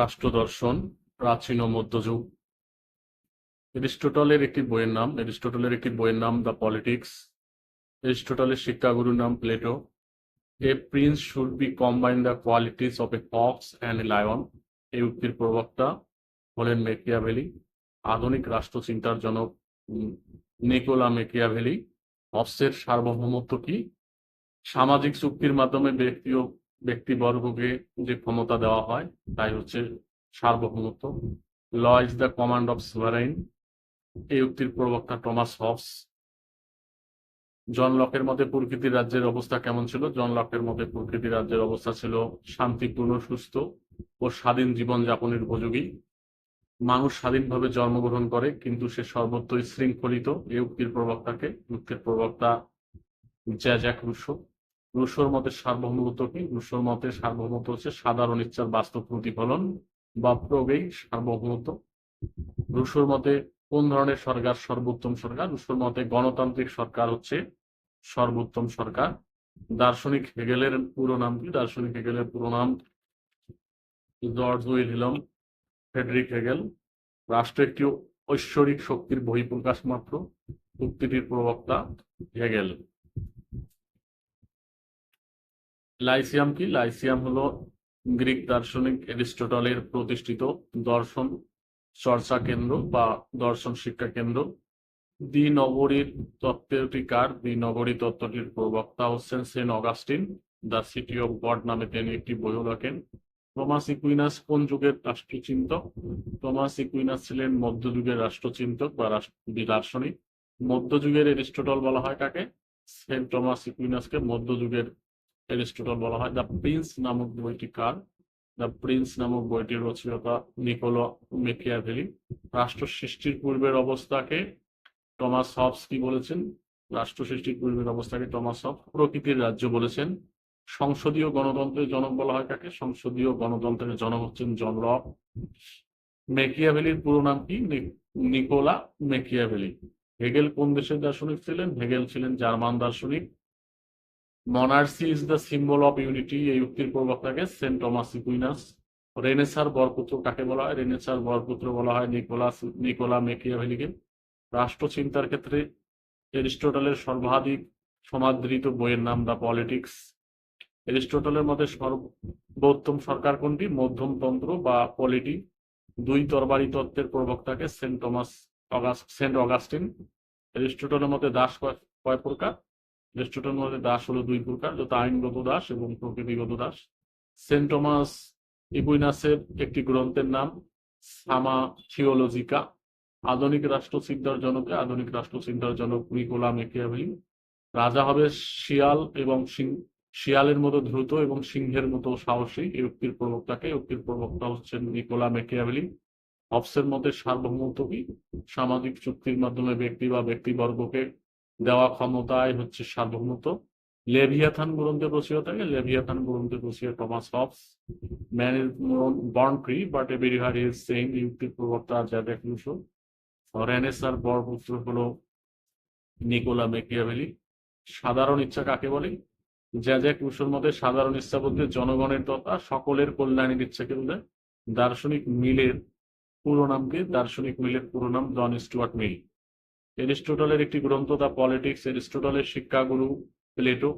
রাষ্ট্রদর্শন, প্রাচীন ও মধ্যযুগ। এরিস্টটলের একটি বইয়ের নাম, এরিস্টটলের একটি বইয়ের নাম, দ্য পলিটিক্স। এরিস্টটলের শিক্ষাগুরুর নাম Plato. A prince should be combine the qualities of a fox and a lion, এই উক্তির প্রবক্তা হলেন মেকিয়াভেলি আধুনিক রাষ্ট্রচিন্তার জনক নিকোলা মেকিয়াভেলি হবসের সার্বভৌমত্ব কি? সামাজিক চুক্তির মাধ্যমে ব্যক্তি ও ব্যক্তিবর্গকে যে ক্ষমতা দেওয়া হয়, তাই হচ্ছে সার্বভৌমত্ব। Law is the command of sovereign. এই উক্তির প্রবক্তা টমাস হবস জন লকের মতে প্রকৃতির রাজ্যের অবস্থা কেমন ছিল? জন লকের মতে প্রকৃতির রাজ্যের অবস্থা ছিল শান্তিপূর্ণ, সুস্থ ও স্বাধীন জীবন যাপনের উপযোগী। মানুষ স্বাধীনভাবে জন্মগ্রহণ করে, কিন্তু সে সর্বত্রই শৃঙ্খলিত। এই উক্তির প্রবক্তাকে, উক্তির প্রবক্তা জ্যাক রুশো রুশোর মতে সার্বভৌমত্ব কি? রুশোর মতে সার্বভৌমত্ব হচ্ছে সাধারণ ইচ্ছার বাস্তব প্রতিফলন বা প্রয়োগেই সার্বভৌমত্ব। রুশোর মতে কোন ধরনের সরকার সর্বোত্তম সরকার? রুশোর মতে গণতান্ত্রিক সরকার হচ্ছে সর্বোত্তম সরকার। দার্শনিক হেগেলের পুরো নাম কি? দার্শনিক হেগেলের পুরো নাম জর্জ উইলহিলম ফ্রেডরিক হেগেল। রাষ্ট্র একটি ঐশ্বরিক শক্তির বহিঃপ্রকাশ মাত্র, উক্তিটির প্রবক্তা হেগেল। লাইসিয়াম কি? লাইসিয়াম হলো গ্রিক দার্শনিক এরিস্টটলের প্রতিষ্ঠিত দর্শন চর্চা কেন্দ্র বা দর্শন শিক্ষা কেন্দ্র। দ্বিনগরীর তত্ত্বটিকার দ্বিনগরী তত্ত্বটির প্রবক্তা হচ্ছেন saint Augustine. The city of God নামে তিনি একটি বইও লেখেন। টমাস ইকুইনাস কোন যুগের রাষ্ট্রচিন্তক? টমাস ইকুইনাস ছিলেন মধ্যযুগের রাষ্ট্রচিন্তক বা রাষ্ট্র- দার্শনিক। মধ্যযুগের এরিস্টটল বলা হয় কাকে? সেন্ট টমাস ইকুইনাসকে মধ্যযুগের এরিস্টটল বলা হয়, দ্য প্রিন্স নামক বইটি কার? দ্য প্রিন্স নামক বইটির রচয়িতা নিকোলো মেকিয়াভেলি। রাষ্ট্র সৃষ্টির পূর্বের অবস্থাকে টমাস হবস কি বলেছেন? রাষ্ট্র সৃষ্টির পূর্বের অবস্থাকে টমাস হবস প্রকৃতির রাজ্য বলেছেন। সংসদীয় গণতন্ত্রের জনক বলা হয় কাকে? সংসদীয় গণতন্ত্রের জনক হচ্ছেন জন লক মেকিয়াভেলির পুরো নাম কি? Nikola Machiavelli. হেগেল কোন দেশের দার্শনিক ছিলেন? হেগেল ছিলেন জার্মান দার্শনিক। Monarchy is the symbol of unity এই উক্তির প্রবক্তাকে সেন্ট টমাস ইকুইনাস। রেনেসার বরপুত্র কাকে বলা হয়? রেনেসার বরপুত্র বলা হয় নিকোলাস নিকোলা মেকিয়াভেলিকে রাষ্ট্রচিন্তার ক্ষেত্রে এরিস্টটলের সর্বাধিক সমাদৃত বইয়ের নাম দ্য পলিটিক্স। এরিস্টটলের মতে সর্বোত্তম সরকার কোনটি? মধ্যমতন্ত্র বা পলিটি। দুই তরবারি তত্ত্বের প্রবক্তাকে saint Thomas August saint Augustine. এরিস্টটলের মতে দাস কয় প্রকার? মতে দাস হলো দুই প্রকার যত আইনগত দাস এবং প্রকৃতিগত দাস। সেন্ট টমাস ইকুইনাসের একটি গ্রন্থের নাম সামা থিওলজিকা। আধুনিক রাষ্ট্রচিন্তার জনকে আধুনিক রাষ্ট্রচিন্তার জনক নিকোলা মেকিয়াভেলি রাজা হবে শিয়াল এবং সিং- শিয়ালের মতো দ্রুত এবং সিংহের মতো সাহসী। এই উক্তির প্রবক্তাকে উক্তির প্রবক্তা হচ্ছেন নিকোলা মেকিয়াভেলি হবসের মতে কি সামাজিক চুক্তির মাধ্যমে ব্যক্তি বা ব্যক্তিবর্গকে দেওয়া ক্ষমতায় হচ্ছে সার্বভৌমত্ব লেভিয়াথান গ্রন্থের থাকে, লেভিয়াথান গ্রন্থের রচয়িতা Thomas Hobbes man is born free, but everywhere is same ইউক্তির প্রবক্তা জ্যাডেক রুশো রেনেসার বরপুত্র হল নিকোলা মেকিয়াভেলি সাধারণ ইচ্ছা কাকে বলে? জ্যাজেক রুশোর মতে সাধারণ ইচ্ছা বলতে জনগণের তথা সকলের কল্যাণের ইচ্ছাকে বলে দার্শনিক মিলের পুরো নামকে, দার্শনিক মিলের পুরো নাম জন স্টুয়ার্ট মিল। এরিস্টটলের একটি গ্রন্থ দ্য পলিটিক্স, এরিস্টটলের শিক্ষাগুরু প্লেটো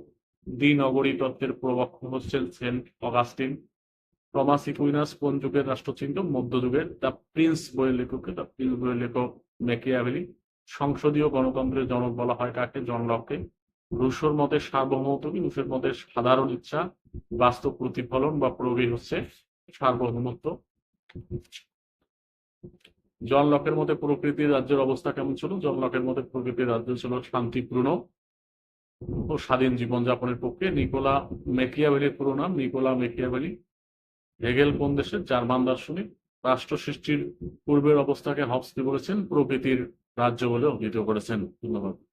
দ্বিনগরী তত্ত্বের প্রবক্তা হচ্ছেন সেন্ট অগাস্টিন, টমাস ইকুইনাস কোন যুগের রাষ্ট্রচিন্তক মধ্যযুগের দ্য প্রিন্স বইয়ের লেখককে, দ্য প্রিন্স বইয়ের লেখক মেকিয়াভেলি সংসদীয় গণতন্ত্রের জনক বলা হয় কাকে? জন লককে। রুশোর মতে সার্বভৌমত্ব কি রুশের মতে সাধারণ ইচ্ছা, বাস্তব প্রতিফলন বা প্রয়োগই হচ্ছে সার্বভৌমত্ব। জন লকের মতে প্রকৃতির রাজ্যের অবস্থা কেমন ছিল? জন লকের মতে প্রকৃতির রাজ্য ছিল শান্তিপূর্ণ ও স্বাধীন জীবনযাপনের পক্ষে। নিকোলা মেকিয়াভেলির পুরো নাম নিকোলা মেকিয়াভেলি হেগেল কোন দেশের? জার্মান দার্শনিক। রাষ্ট্র সৃষ্টির পূর্বের অবস্থাকে হবস্তি বলেছেন প্রকৃতির রাজ্য বলে অভিহিত করেছেন। ধন্যবাদ।